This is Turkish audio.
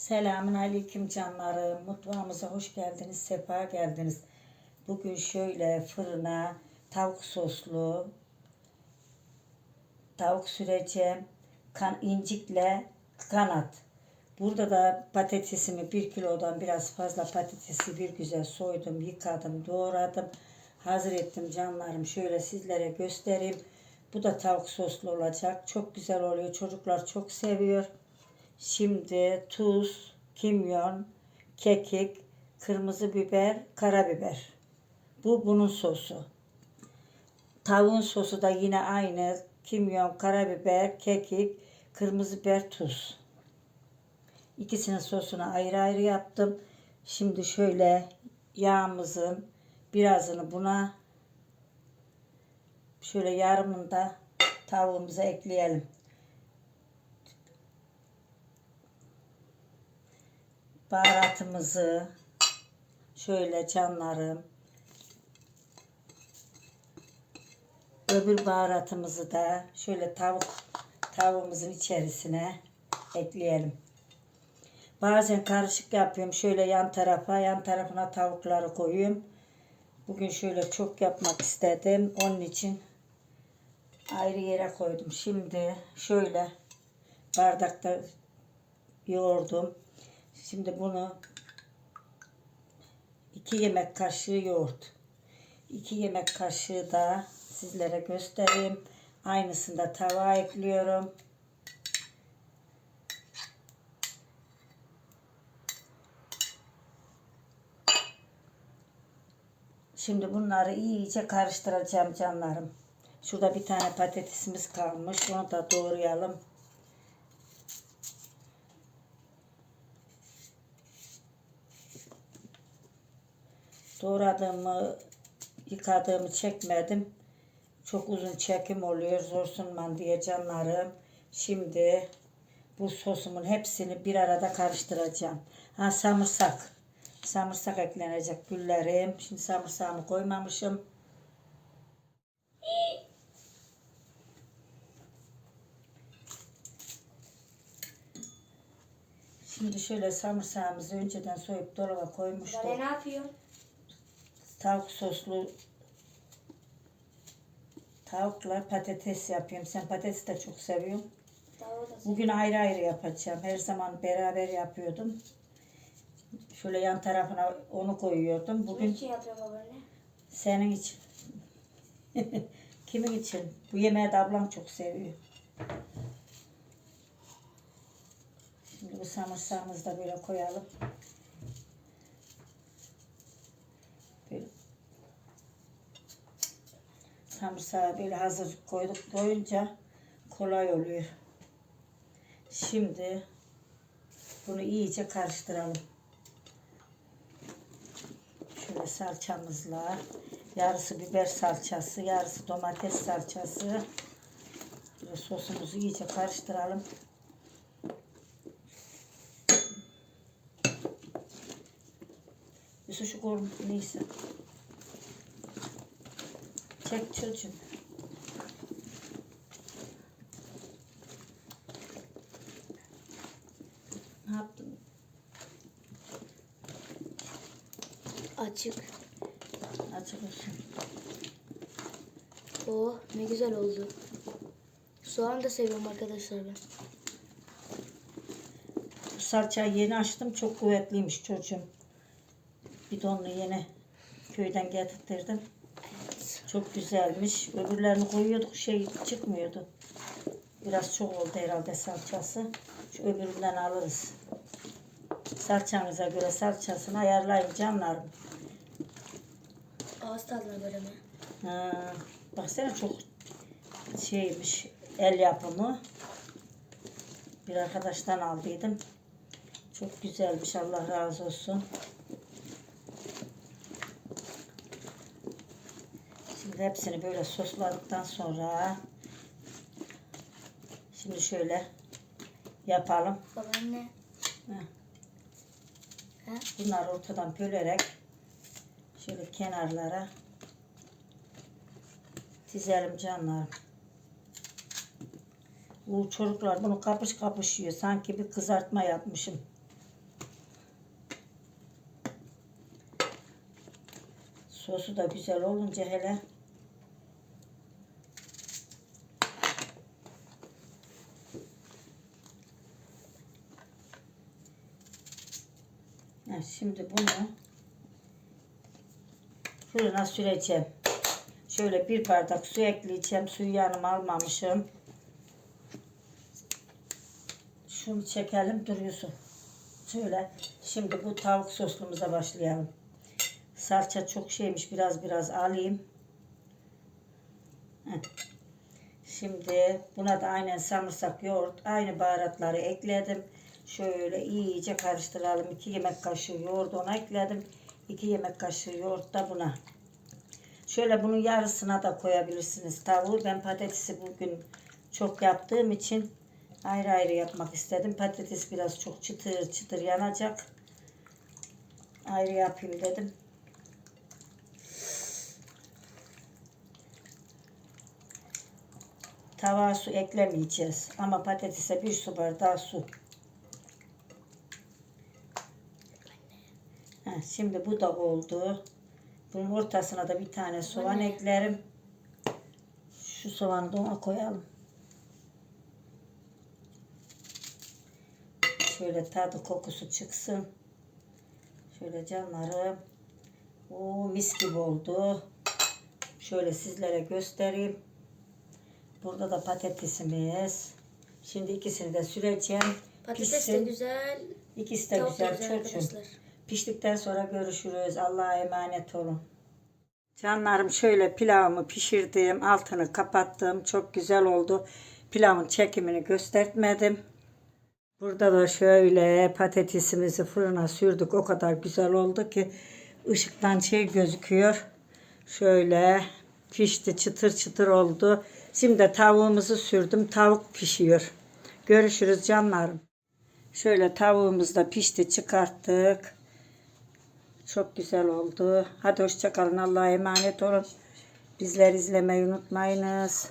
Selamun aleyküm canlarım. Mutfağımıza hoş geldiniz, sefa geldiniz. Bugün şöyle fırına tavuk soslu tavuk süreceğim. Kan, incikle kanat. Burada da patatesimi bir kilodan biraz fazla patatesi bir güzel soydum, yıkadım, doğradım. Hazır ettim canlarım. Şöyle sizlere göstereyim. Bu da tavuk soslu olacak. Çok güzel oluyor. Çocuklar çok seviyor. Şimdi tuz, kimyon, kekik, kırmızı biber, karabiber. Bu bunun sosu. Tavuğun sosu da yine aynı. Kimyon, karabiber, kekik, kırmızı biber, tuz. İkisinin sosunu ayrı ayrı yaptım. Şimdi şöyle yağımızın birazını buna şöyle yarımını da tavuğumuza ekleyelim. Baharatımızı şöyle canlarım öbür baharatımızı da şöyle tavuk tavuğumuzun içerisine ekleyelim. Bazen karışık yapıyorum. Şöyle yan tarafa, yan tarafına tavukları koyuyorum. Bugün şöyle çok yapmak istedim. Onun için ayrı yere koydum. Şimdi şöyle bardakta yoğurdum. Şimdi bunu 2 yemek kaşığı yoğurt. 2 yemek kaşığı da sizlere göstereyim. Aynısını da tava ekliyorum. Şimdi bunları iyice karıştıracağım canlarım. Şurada bir tane patatesimiz kalmış. Onu da doğrayalım. Doğradığımı, yıkadığımı çekmedim. Çok uzun çekim oluyor. Zor sunman diye canlarım. Şimdi bu sosumun hepsini bir arada karıştıracağım. Ha samırsak. Samırsak eklenecek güllerim. Şimdi samırsağımı koymamışım. Şimdi şöyle samırsağımızı önceden soyup dolaba koymuştum. Böyle ne yapıyor? Tavuk soslu tavukla patates yapıyorum. Sen patates de çok seviyorsun. Bugün ayrı ayrı yapacağım. Her zaman beraber yapıyordum. Şöyle yan tarafına onu koyuyordum. Bugün için yapıyor babaanne. senin için. Kimin için? Bu yemeği de ablam çok seviyor. Şimdi bu samırsağımızı da böyle koyalım. Böyle. Samırsağı böyle hazır koyduk koyunca kolay oluyor. Şimdi bunu iyice karıştıralım. Şöyle salçamızla yarısı biber salçası, yarısı domates salçası. Böyle sosumuzu iyice karıştıralım. Şu korun neyse. Çek çocuğum. Ne yaptın? Açık. Açık olsun. Oh ne güzel oldu. Soğan da seviyorum arkadaşlar ben. Bu salçayı yeni açtım. Çok kuvvetliymiş çocuğum. Bidonlu yeni köyden getirttirdim. Çok güzelmiş. Öbürlerini koyuyorduk şey çıkmıyordu. Biraz çok oldu herhalde salçası. Şu öbüründen alırız. Salçanıza göre salçasını ayarlayın canlarım. Ağız tadına böyle mi? Ha, baksana çok şeymiş el yapımı. Bir arkadaştan aldıydım. Çok güzelmiş Allah razı olsun. hepsini böyle sosladıktan sonra şimdi şöyle yapalım. Babaanne. Bunları ortadan bölerek şöyle kenarlara dizelim canlarım. Bu çocuklar bunu kapış kapış yiyor. Sanki bir kızartma yapmışım. Sosu da güzel olunca hele Şimdi bunu fırına süreceğim. Şöyle bir bardak su ekleyeceğim. Suyu yanıma almamışım. Şunu çekelim duruyorsun. Şöyle şimdi bu tavuk soslumuza başlayalım. Salça çok şeymiş biraz biraz alayım. Şimdi buna da aynen sarımsak, yoğurt, aynı baharatları ekledim. Şöyle iyice karıştıralım. 2 yemek kaşığı yoğurt ona ekledim. 2 yemek kaşığı yoğurt da buna. Şöyle bunun yarısına da koyabilirsiniz tavuğu. Ben patatesi bugün çok yaptığım için ayrı ayrı yapmak istedim. Patates biraz çok çıtır çıtır yanacak. Ayrı yapayım dedim. Tavuğa su eklemeyeceğiz. Ama patatese bir su bardağı su. Şimdi bu da oldu. Bunun ortasına da bir tane soğan eklerim. Şu soğanı da ona koyalım. Şöyle tadı kokusu çıksın. Şöyle canlarım. Oo mis gibi oldu. Şöyle sizlere göstereyim. Burada da patatesimiz. Şimdi ikisini de süreceğim. Patates de Pişsin. güzel. İkisi de da güzel güzel çocuğum. arkadaşlar. Piştikten sonra görüşürüz. Allah'a emanet olun. Canlarım şöyle pilavımı pişirdim. Altını kapattım. Çok güzel oldu. Pilavın çekimini göstermedim. Burada da şöyle patatesimizi fırına sürdük. O kadar güzel oldu ki ışıktan şey gözüküyor. Şöyle pişti çıtır çıtır oldu. Şimdi de tavuğumuzu sürdüm. Tavuk pişiyor. Görüşürüz canlarım. Şöyle tavuğumuz da pişti çıkarttık. Çok güzel oldu. Hadi hoşçakalın. Allah'a emanet olun. Bizleri izlemeyi unutmayınız.